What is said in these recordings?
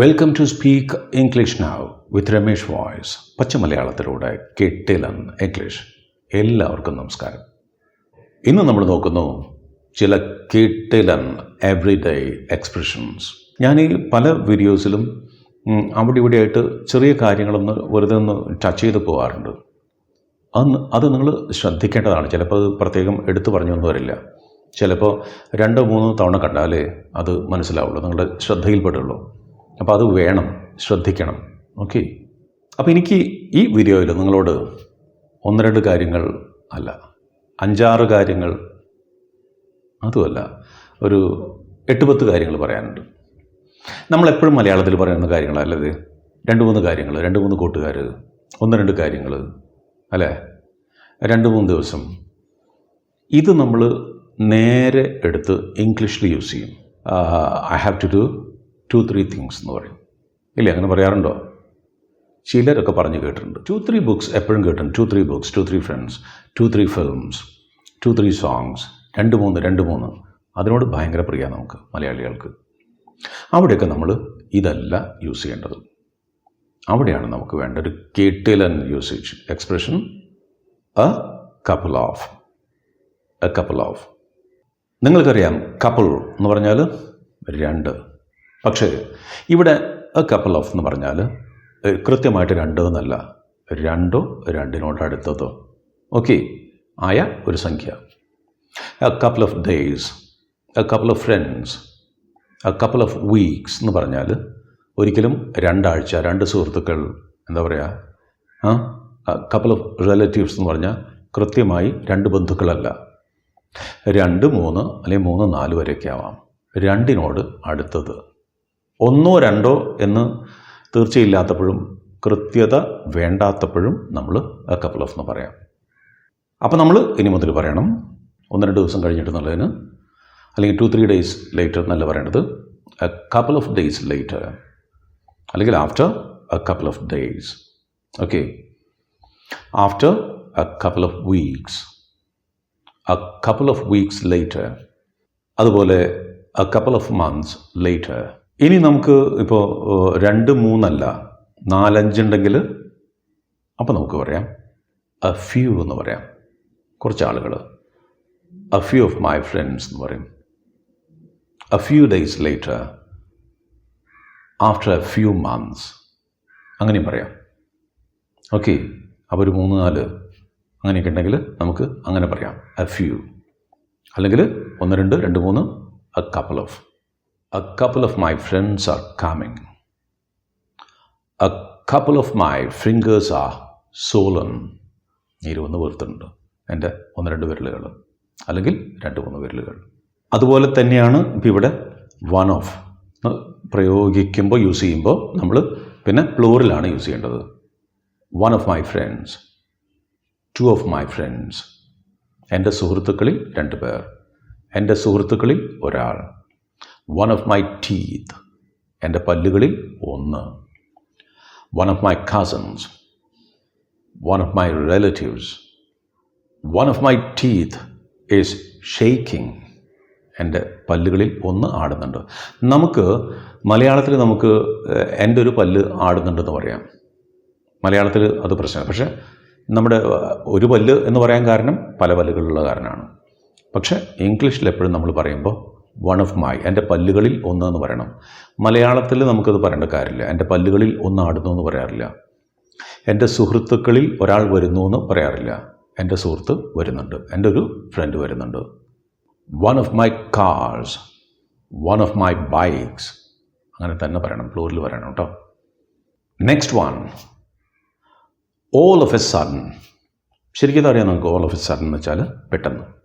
Welcome to speak English നാവ് വിത്ത് Ramesh voice പച്ച മലയാളത്തിലൂടെ കെട്ടിലൻ English എല്ലാവർക്കും നമസ്കാരം. ഇന്ന് നമ്മൾ നോക്കുന്നു ചില കിട്ടിലൻ എവറിഡേ എക്സ്പ്രഷൻസ് ഞാൻ ഈ പല വീഡിയോസിലും അവിടെ ഇവിടെ ആയിട്ട് ചെറിയ കാര്യങ്ങളൊന്ന് വെറുതെ ഒന്ന് ടച്ച് ചെയ്ത് പോകാറുണ്ട്. അന്ന് അത് നിങ്ങൾ ശ്രദ്ധിക്കേണ്ടതാണ്. ചിലപ്പോൾ അത് പ്രത്യേകം എടുത്തു പറഞ്ഞൊന്നും വരില്ല ചിലപ്പോൾ രണ്ടോ മൂന്നോ തവണ കണ്ടാലേ അത് മനസ്സിലാവുള്ളൂ. നിങ്ങളുടെ ശ്രദ്ധയിൽപ്പെടുള്ളൂ അപ്പോൾ അത് വേണം ശ്രദ്ധിക്കണം. ഓക്കെ? അപ്പോൾ എനിക്ക് ഈ വീഡിയോയിൽ നിങ്ങളോട് ഒന്ന് രണ്ട് കാര്യങ്ങൾ അല്ല അഞ്ചാറ് കാര്യങ്ങൾ അതുമല്ല ഒരു എട്ട് പത്ത് കാര്യങ്ങൾ പറയാനുണ്ട്. നമ്മളെപ്പോഴും മലയാളത്തിൽ പറയുന്ന കാര്യങ്ങളല്ലത് രണ്ട് മൂന്ന് കാര്യങ്ങൾ രണ്ട് മൂന്ന് കൂട്ടുകാർ ഒന്ന് രണ്ട് കാര്യങ്ങൾ അല്ലേ? രണ്ട് മൂന്ന് ദിവസം. ഇത് നമ്മൾ നേരെ എടുത്ത് ഇംഗ്ലീഷിൽ യൂസ് ചെയ്യും. I have to do two three things എന്ന് പറയും. ഇല്ലേ? അങ്ങനെ പറയാറുണ്ടോ? ചിലരൊക്കെ പറഞ്ഞു കേട്ടിട്ടുണ്ട്. ടു ത്രീ ബുക്സ് എപ്പോഴും കേട്ടിട്ടുണ്ട്. Two three books two three friends two three films two three songs രണ്ട് മൂന്ന് രണ്ട് മൂന്ന്. അതിനോട് ഭയങ്കര പ്രിയ നമുക്ക് മലയാളികൾക്ക്. അവിടെയൊക്കെ നമ്മൾ ഇതല്ല യൂസ് ചെയ്യേണ്ടത്. അവിടെയാണ് നമുക്ക് വേണ്ട ഒരു കേട്ടിലൻ usage expression a couple of a couple of നിങ്ങൾക്കറിയാം കപ്പിൾ എന്ന് പറഞ്ഞാൽ രണ്ട്. പക്ഷേ ഇവിടെ എ കപ്പിൾ ഓഫ് എന്ന് പറഞ്ഞാൽ കൃത്യമായിട്ട് രണ്ടോ എന്നല്ല രണ്ടോ രണ്ടിനോട് അടുത്തതോ. ഓക്കെ ആയ ഒരു സംഖ്യ. A couple of days a couple of friends a couple of weeks എന്ന് പറഞ്ഞാൽ ഒരിക്കലും രണ്ടാഴ്ച രണ്ട് സുഹൃത്തുക്കൾ എന്താ പറയുക കപ്പിൾ ഓഫ് റിലേറ്റീവ്സ് എന്ന് പറഞ്ഞാൽ കൃത്യമായി രണ്ട് ബന്ധുക്കളല്ല. രണ്ട് മൂന്ന് അല്ലെങ്കിൽ മൂന്ന് നാല് വരെയൊക്കെ ആവാം. രണ്ടിനോട് അടുത്തത്. ഒന്നോ രണ്ടോ എന്ന് തീർച്ചയില്ലാത്തപ്പോഴും കൃത്യത വേണ്ടാത്തപ്പോഴും നമ്മൾ എ കപ്പിൾ ഓഫ് എന്ന് പറയാം. അപ്പോൾ നമ്മൾ ഇനി മുതൽ പറയണം ഒന്ന് രണ്ട് ദിവസം കഴിഞ്ഞിട്ട് നല്ലതിന് അല്ലെങ്കിൽ ടു ത്രീ ഡേയ്സ് ലേറ്റർ എന്നല്ല പറയേണ്ടത് a couple of days later അല്ലെങ്കിൽ after a couple of days okay after a couple of weeks a couple of weeks later അതുപോലെ a couple of months later ഇനി നമുക്ക് ഇപ്പോൾ രണ്ട് മൂന്നല്ല നാലഞ്ചുണ്ടെങ്കിൽ അപ്പോൾ നമുക്ക് പറയാം. എ ഫ്യൂ എന്ന് പറയാം. കുറച്ച് ആളുകൾ a few of my friends എന്ന് പറയും. A few days later after a few months അങ്ങനെയും പറയാം. ഓക്കെ അപ്പോൾ ഒരു മൂന്ന് നാല് അങ്ങനെയൊക്കെ ഉണ്ടെങ്കിൽ നമുക്ക് അങ്ങനെ പറയാം. എ ഫ്യൂ അല്ലെങ്കിൽ ഒന്ന് രണ്ട് രണ്ട് മൂന്ന് a couple of a couple of my friends are coming. A couple of my fingers are swollen. ഇരുപന്ന് വീർത്തുണ്ട് എന്റെ ഒന്ന് രണ്ട് വിരലുകൾ അല്ലെങ്കിൽ രണ്ട് മൂന്ന് വിരലുകൾ. അതുപോലെ തന്നെയാണ് ഇപ്പം ഇവിടെ വൺ ഓഫ് പ്രയോഗിക്കുമ്പോൾ യൂസ് ചെയ്യുമ്പോൾ നമ്മൾ പിന്നെ പ്ലൂറിലാണ് യൂസ് ചെയ്യേണ്ടത്. One of my friends two of my friends എന്റെ സുഹൃത്തുക്കളിൽ രണ്ട് പേർ. എന്റെ സുഹൃത്തുക്കളിൽ ഒരാൾ. വൺ ഓഫ് മൈ ടീത്ത് എന്റെ പല്ലുകളിൽ ഒന്ന്. One of my cousins one of my relatives one of my teeth is shaking എന്റെ പല്ലുകളിൽ ഒന്ന് ആടുന്നുണ്ട്. നമുക്ക് മലയാളത്തിൽ നമുക്ക് എന്റെ ഒരു പല്ല് ആടുന്നുണ്ടെന്ന് പറയാം. മലയാളത്തിൽ അത് പ്രശ്നമാണ്. പക്ഷേ നമ്മുടെ ഒരു പല്ല് എന്ന് പറയാൻ കാരണം പല പല്ലുകളുള്ള കാരണമാണ്. പക്ഷേ ഇംഗ്ലീഷിൽ എപ്പോഴും നമ്മൾ പറയുമ്പോൾ വൺ ഓഫ് മൈ എന്റെ പല്ലുകളിൽ ഒന്ന് എന്ന് പറയണം. മലയാളത്തിൽ നമുക്കത് പറയേണ്ട കാര്യമില്ല. എന്റെ പല്ലുകളിൽ ഒന്ന് ആടുന്നു എന്ന് പറയാറില്ല. എന്റെ സുഹൃത്തുക്കളിൽ ഒരാൾ വരുന്നു എന്ന് പറയാറില്ല. എന്റെ സുഹൃത്ത് വരുന്നുണ്ട്. എന്റെ ഒരു ഫ്രണ്ട് വരുന്നുണ്ട്. One of my cars one of my bikes അങ്ങനെ തന്നെ പറയണം. പ്ലൂറിൽ പറയണം കേട്ടോ. Next one all of a sudden ശരിക്കും അറിയാം നമുക്ക് ഓൾ ഓഫ് എ സഡൻ എന്ന് വെച്ചാൽ പെട്ടെന്ന്.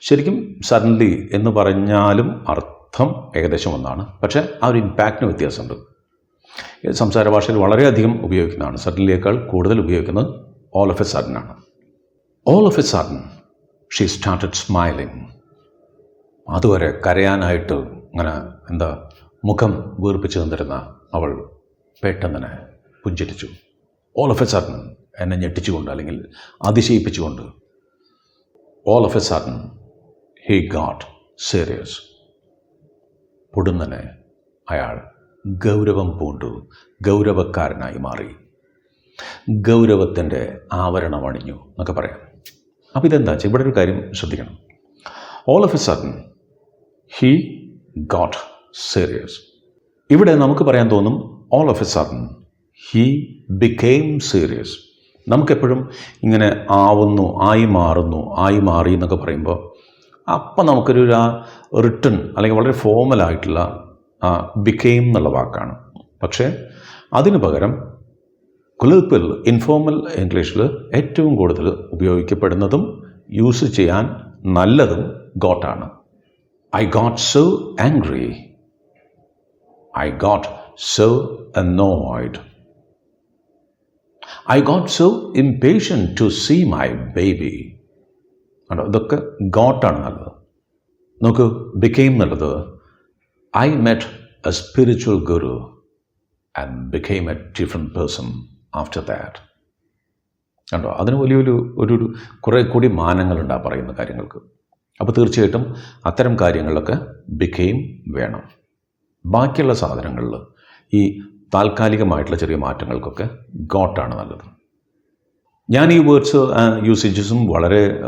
ശരിക്കും സഡൻലി എന്ന് പറഞ്ഞാലും അർത്ഥം ഏകദേശം ഒന്നാണ്. പക്ഷേ ആ ഒരു ഇമ്പാക്റ്റിന് വ്യത്യാസമുണ്ട്. സംസാര ഭാഷയിൽ വളരെയധികം ഉപയോഗിക്കുന്നതാണ്. സഡൻലിയേക്കാൾ കൂടുതൽ ഉപയോഗിക്കുന്നത് ഓൾ ഓഫ് എ സഡൻ ആണ്. All of a sudden she started smiling അതുവരെ കരയാനായിട്ട് അങ്ങനെ എന്താ മുഖം വീർപ്പിച്ച് തന്നിരുന്ന അവൾ പെട്ടെന്ന് പുഞ്ചിരിച്ചു. ഓൾ ഓഫ് എ സഡൻ എന്നെ ഞെട്ടിച്ചുകൊണ്ട് അല്ലെങ്കിൽ അതിശയിപ്പിച്ചുകൊണ്ട് all of a sudden he got serious പൊടുന്നനെ അയാൾ ഗൗരവം പൂണ്ടു ഗൗരവക്കാരനായി മാറി. ഗൗരവത്തിന്റെ ആവരണം അണിഞ്ഞു എന്നൊക്കെ പറയാം. അപ്പോൾ ഇതെന്താ? വെച്ചാൽ ഇവിടെ ഒരു കാര്യം ശ്രദ്ധിക്കണം. All of a sudden he got serious ഇവിടെ നമുക്ക് പറയാൻ തോന്നും all of a sudden he became serious നമുക്കെപ്പോഴും ഇങ്ങനെ ആവുന്നു ആയി മാറുന്നു ആയി മാറി എന്നൊക്കെ പറയുമ്പോൾ അപ്പം നമുക്കൊരു റിട്ടൺ അല്ലെങ്കിൽ വളരെ ഫോമലായിട്ടുള്ള ബിക്കെയിം എന്നുള്ള വാക്കാണ്. പക്ഷേ അതിനു പകരം കൊലീപ്പിൽ ഇൻഫോർമൽ ഇംഗ്ലീഷിൽ ഏറ്റവും കൂടുതൽ ഉപയോഗിക്കപ്പെടുന്നതും യൂസ് ചെയ്യാൻ നല്ലതും ഗോട്ടാണ് I got so angry I got so annoyed I got so impatient to see my baby കണ്ടോ? ഇതൊക്കെ ഗോട്ടാണ് നല്ലത്. നോക്ക് ബിക്കെയിം നല്ലത്. I met a spiritual guru and became a different person after that കണ്ടോ? അതിന് വലിയൊരു ഒരു ഒരു കുറേ കൂടി മാനങ്ങളുണ്ട് ആ പറയുന്ന കാര്യങ്ങൾക്ക്. അപ്പോൾ തീർച്ചയായിട്ടും അത്തരം കാര്യങ്ങളിലൊക്കെ ബിക്കെയിം വേണം. ബാക്കിയുള്ള സാധനങ്ങളിൽ ഈ താൽക്കാലികമായിട്ടുള്ള ചെറിയ മാറ്റങ്ങൾക്കൊക്കെ ഗോട്ടാണ് നല്ലത്. ഞാൻ ഈ വേർഡ്സ് യൂസേജസും വളരെ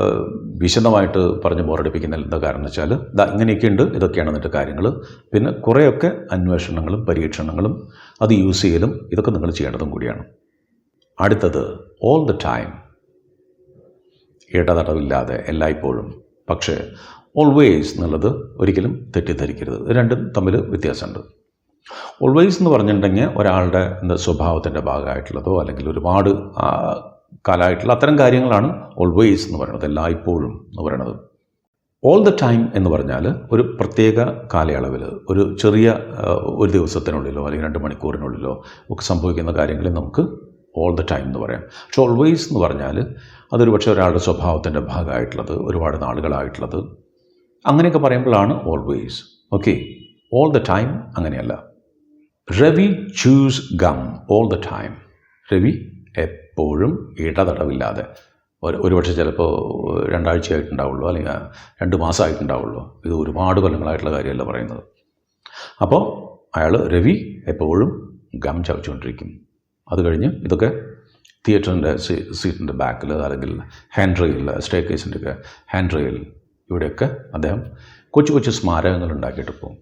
വിശദമായിട്ട് പറഞ്ഞ് ബോറടിപ്പിക്കുന്ന എന്താ കാരണം വെച്ചാൽ ഇതാ ഇങ്ങനെയൊക്കെ ഉണ്ട് ഇതൊക്കെയാണ് എന്നിട്ട് കാര്യങ്ങൾ പിന്നെ കുറേയൊക്കെ അന്വേഷണങ്ങളും പരീക്ഷണങ്ങളും അത് യൂസ് ചെയ്യലും ഇതൊക്കെ നിങ്ങൾ ചെയ്യേണ്ടതും കൂടിയാണ്. അടുത്തത് ഓൾ ദ ടൈം ഇടതടവില്ലാതെ എല്ലായ്പ്പോഴും. പക്ഷേ ഓൾവേസ് എന്നുള്ളത് ഒരിക്കലും തെറ്റിദ്ധരിക്കരുത്. രണ്ടും തമ്മിൽ വ്യത്യാസമുണ്ട്. ഓൾവേസ് എന്ന് പറഞ്ഞിട്ടുണ്ടെങ്കിൽ ഒരാളുടെ എന്താ സ്വഭാവത്തിന്റെ ഭാഗമായിട്ടുള്ളതോ അല്ലെങ്കിൽ ഒരുപാട് കാലമായിട്ടുള്ള അത്തരം കാര്യങ്ങളാണ് ഓൾവേസ് എന്ന് പറയുന്നത് എല്ലായ്പ്പോഴും എന്ന് പറയുന്നത്. ഓൾ ദ ടൈം എന്ന് പറഞ്ഞാൽ ഒരു പ്രത്യേക കാലയളവിൽ ഒരു ചെറിയ ഒരു ദിവസത്തിനുള്ളിലോ അല്ലെങ്കിൽ രണ്ട് മണിക്കൂറിനുള്ളിലോ ഒക്കെ സംഭവിക്കുന്ന കാര്യങ്ങളിൽ നമുക്ക് ഓൾ ദ ടൈം എന്ന് പറയാം. പക്ഷെ ഓൾവേസ് എന്ന് പറഞ്ഞാൽ അതൊരു പക്ഷേ ഒരാളുടെ സ്വഭാവത്തിന്റെ ഭാഗമായിട്ടുള്ളത് ഒരുപാട് നാളുകളായിട്ടുള്ളത്. അങ്ങനെയൊക്കെ പറയുമ്പോഴാണ് always okay all the time അങ്ങനെയല്ല. Ravi chews gum all the time Ravi എപ്പോഴും ഇടതടവില്ലാതെ. ഒരു ഒരുപക്ഷെ ചിലപ്പോൾ രണ്ടാഴ്ചയായിട്ടുണ്ടാവുള്ളൂ അല്ലെങ്കിൽ രണ്ട് മാസമായിട്ടുണ്ടാവുള്ളൂ. ഇത് ഒരുപാട് കൊല്ലങ്ങളായിട്ടുള്ള കാര്യമല്ല പറയുന്നത്. അപ്പോൾ അയാൾ രവി എപ്പോഴും ഗം ചവച്ചുകൊണ്ടിരിക്കും. അത് കഴിഞ്ഞ് ഇതൊക്കെ തിയേറ്ററിന്റെ സീറ്റിന്റെ ബാക്കിൽ അല്ലെങ്കിൽ ഹാൻഡ് റെയിൽ സ്റ്റേ കേസിന്റെ ഒക്കെ ഹാൻഡ് റെയിൽ ഇവിടെയൊക്കെ അദ്ദേഹം കൊച്ചു കൊച്ചു സ്മാരകങ്ങൾ ഉണ്ടാക്കിയിട്ട് പോകും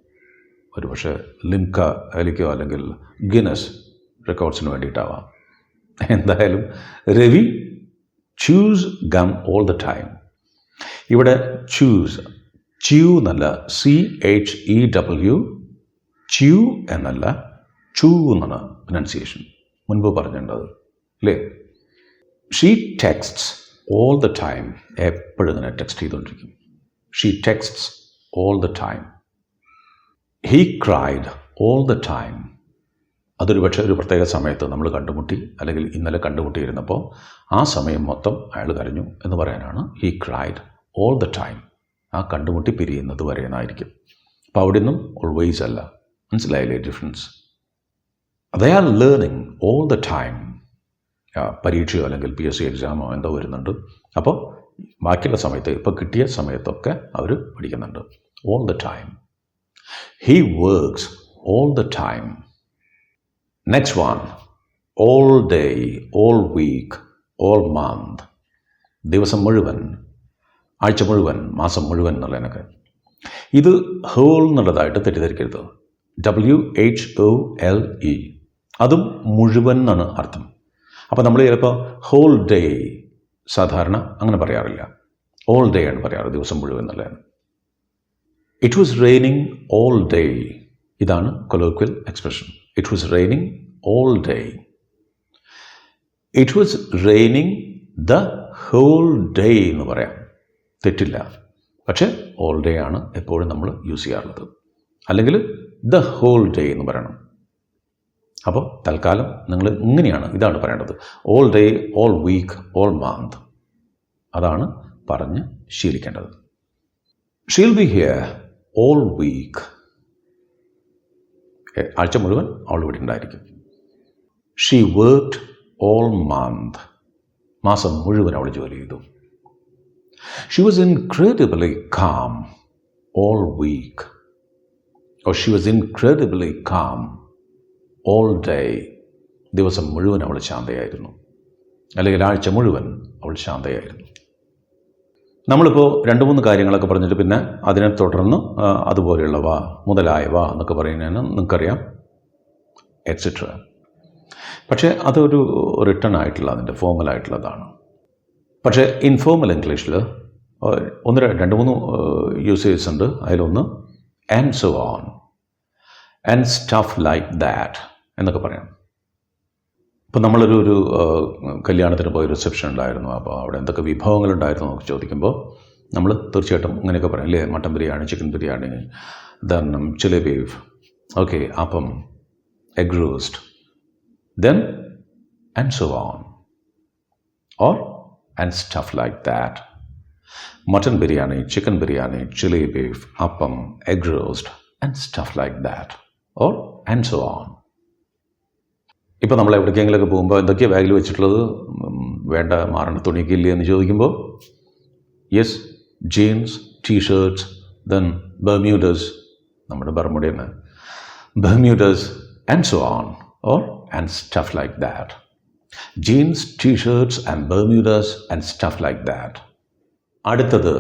ഒരു പക്ഷേ ലിംക അലിക്കോ അല്ലെങ്കിൽ ഗിനസ് റെക്കോർഡ്സിന് വേണ്ടിയിട്ടാവാം. എന്തായാലും Ravi chews gum all the time ഇവിടെ ചൂസ് ച്യൂ എന്നല്ല C H E W chew എന്നല്ല ചൂ എന്നാണ് പ്രൊനൗൺസിയേഷൻ മുൻപ് പറഞ്ഞിട്ടുണ്ടത് അല്ലേ? She texts all the time എപ്പോഴും ഇങ്ങനെ ടെക്സ്റ്റ് ചെയ്തുകൊണ്ടിരിക്കും. She texts all the time he cried all the time അതൊരു പക്ഷേ ഒരു പ്രത്യേക സമയത്ത് നമ്മൾ കണ്ടുമുട്ടി അല്ലെങ്കിൽ ഇന്നലെ കണ്ടുമുട്ടിയിരുന്നപ്പോൾ ആ സമയം മൊത്തം അയാൾ കരഞ്ഞു എന്ന് പറയാനാണ് he cried all the time ആ കണ്ടുമുട്ടി പിരിയുന്നത് വരെ എന്നായിരിക്കും. അപ്പോൾ അവിടെ നിന്നും ഓൾവേസ് അല്ല. മനസ്സിലായില്ലേ difference they are learning all the time പരീക്ഷയോ അല്ലെങ്കിൽ പി എസ് സി എക്സാമോ എന്തോ വരുന്നുണ്ട്. അപ്പോൾ ബാക്കിയുള്ള സമയത്ത് ഇപ്പോൾ കിട്ടിയ സമയത്തൊക്കെ അവർ പഠിക്കുന്നുണ്ട്. All the time he works all the time next one all day all week all month ദിവസം മുഴുവൻ ആഴ്ച മുഴുവൻ മാസം മുഴുവൻ എന്നുള്ളതിനൊക്കെ ഇത് ഹോൾ എന്നുള്ളതായിട്ട് തെറ്റിദ്ധരിക്കരുത്. W H O L E അതും മുഴുവൻ എന്നാണ് അർത്ഥം. അപ്പോൾ നമ്മൾ ചിലപ്പോൾ ഹോൾ ഡേ സാധാരണ അങ്ങനെ പറയാറില്ല. ഓൾ ഡേ ആണ് പറയാറ് ദിവസം മുഴുവൻ എന്നുള്ളതാണ് it was raining all day ഇതാണ് colloquial expression it was raining all day it was raining the whole day എന്ന് പറയാം. തെറ്റില്ല. പക്ഷേ ഓൾ ഡേ ആണ് എപ്പോഴും നമ്മൾ യൂസ് ചെയ്യാറുള്ളത്. അല്ലെങ്കിൽ ദ ഹോൾ ഡേ എന്ന് പറയണം. അപ്പോൾ തൽക്കാലം നിങ്ങൾ ഇങ്ങനെയാണ് ഇതാണ് പറയേണ്ടത്. All day all week all month അതാണ് പറഞ്ഞ് ശീലിക്കേണ്ടത്. She'll be here all week ആഴ്ച മുഴുവൻ അവൾ ഇവിടെ ഉണ്ടായിരിക്കും. ഷീ വർക്ക്ഡ് ഓൾ മന്ത് മാസം മുഴുവൻ അവൾ ജോലി ചെയ്തു. She was incredibly calm all week oh she was incredibly calm all day ദിവസം മുഴുവൻ അവൾ ശാന്തയായിരുന്നു. അല്ലെങ്കിൽ ആഴ്ച മുഴുവൻ അവൾ ശാന്തയായിരുന്നു. നമ്മളിപ്പോൾ രണ്ട് മൂന്ന് കാര്യങ്ങളൊക്കെ പറഞ്ഞിട്ട് പിന്നെ അതിനെ തുടർന്ന് അതുപോലെയുള്ളവ മുതലായവ എന്നൊക്കെ പറയുന്നതിന് നിങ്ങൾക്കറിയാം എക്സെട്ര പക്ഷേ അതൊരു റിട്ടേൺ ആയിട്ടുള്ള അതിന്റെ ഫോമൽ ആയിട്ടുള്ളതാണ്. പക്ഷേ ഇൻഫോമൽ ഇംഗ്ലീഷിൽ ഒന്ന് രണ്ട് മൂന്ന് യൂസേഴ്സ് ഉണ്ട്. അതിലൊന്ന് and so on and stuff like that എന്നൊക്കെ പറയാം. ഇപ്പം നമ്മളൊരു ഒരു കല്യാണത്തിന് പോയി റിസപ്ഷൻ ഉണ്ടായിരുന്നു. അപ്പോൾ അവിടെ എന്തൊക്കെ വിഭവങ്ങൾ ഉണ്ടായിരുന്നു എന്നൊക്കെ ചോദിക്കുമ്പോൾ നമ്മൾ തീർച്ചയായിട്ടും ഇങ്ങനെയൊക്കെ പറയും. അല്ലേ? Mutton biryani chicken biryani then chilli beef okay appam egg roast then and so on or and stuff like that mutton biryani chicken biryani chilli beef appam egg roast and stuff like that or and so on ഇപ്പോൾ നമ്മൾ എവിടേക്കെങ്കിലുമൊക്കെ പോകുമ്പോൾ എന്തൊക്കെയാണ് ബാഗിൽ വെച്ചിട്ടുള്ളത്? വേണ്ട മാറേണ്ട തുണിയൊക്കെ എന്ന് ചോദിക്കുമ്പോൾ yes jeans t shirts then Bermudas നമ്മുടെ ബർമുഡയാണ് Bermudas and so on or and stuff like that jeans t shirts and Bermudas and stuff like that അടുത്തത്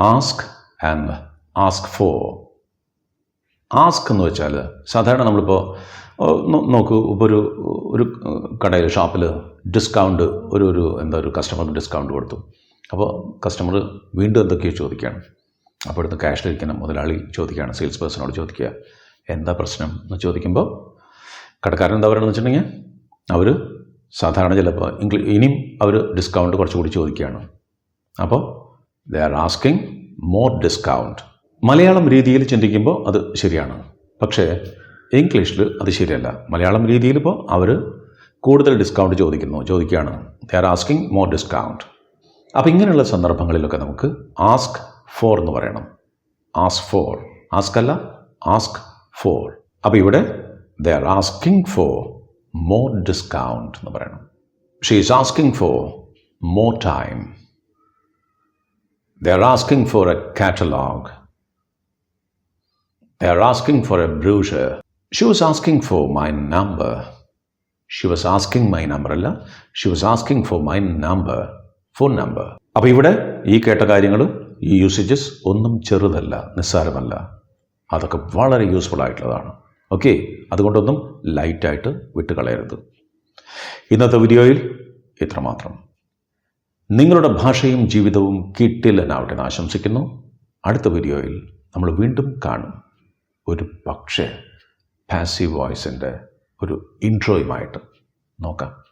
ask and ask for ask എന്ന് വെച്ചാൽ സാധാരണ നമ്മളിപ്പോൾ നോക്കൂ ഇപ്പോൾ ഒരു ഒരു കടയിൽ ഷോപ്പിൽ ഡിസ്കൗണ്ട് ഒരു ഒരു എന്താ ഒരു കസ്റ്റമർക്ക് ഡിസ്കൗണ്ട് കൊടുത്തു. അപ്പോൾ കസ്റ്റമർ വീണ്ടും എന്തൊക്കെയോ ചോദിക്കുകയാണ്. അപ്പോൾ ഇവിടുന്ന് ക്യാഷിലിരിക്കുന്ന മുതലാളി ചോദിക്കുകയാണ് സെയിൽസ് പേഴ്സണോട് ചോദിക്കുക എന്താ പ്രശ്നം? എന്ന് ചോദിക്കുമ്പോൾ കടക്കാരൻ എന്താ പറയുന്നത് വെച്ചിട്ടുണ്ടെങ്കിൽ അവർ സാധാരണ ചിലപ്പോൾ ഇംഗ്ലീഷ് ഇനിയും അവർ ഡിസ്കൗണ്ട് കുറച്ചുകൂടി ചോദിക്കുകയാണ്. അപ്പോൾ they are asking more discount Malayalam രീതിയിൽ ചിന്തിക്കുമ്പോൾ അത് ശരിയാണ്. പക്ഷേ ഇംഗ്ലീഷിൽ അത് ശരിയല്ല. മലയാളം രീതിയിൽ ഇപ്പോൾ അവർ കൂടുതൽ ഡിസ്കൗണ്ട് ചോദിക്കുന്നു. ചോദിക്കുകയാണ് they are asking more discount അപ്പോൾ ഇങ്ങനെയുള്ള സന്ദർഭങ്ങളിലൊക്കെ നമുക്ക് ആസ്ക് ഫോർ എന്ന് പറയണം. ആസ്ക് ഫോർ ആസ്ക് അല്ല ആസ്ക് ഫോർ അപ്പോൾ ഇവിടെ they are asking for more discount എന്ന് പറയണം. She is asking for more time They are asking for a catalogue They are asking for a brochure. She was asking for my number She was asking my number അല്ല. She was asking for my number phone number അപ്പോൾ ഇവിടെ ഈ കേട്ട കാര്യങ്ങൾ ഈ usages ഒന്നും ചെറുതല്ല നിസ്സാരമല്ല. അതൊക്കെ വളരെ യൂസ്ഫുൾ ആയിട്ടുള്ളതാണ്. ഓക്കെ അതുകൊണ്ടൊന്നും ലൈറ്റായിട്ട് വിട്ടുകളയരുത്. ഇന്നത്തെ വീഡിയോയിൽ ഇത്രമാത്രം. നിങ്ങളുടെ ഭാഷയും ജീവിതവും കിട്ടില്ലെന്നാവട്ടെ ആശംസിക്കുന്നു. അടുത്ത വീഡിയോയിൽ നമ്മൾ വീണ്ടും കാണും. ഒരു പക്ഷേ പാസീവ് വോയിസിന്റെ ഒരു ഇൻട്രോയുമായിട്ട് നോക്കാം.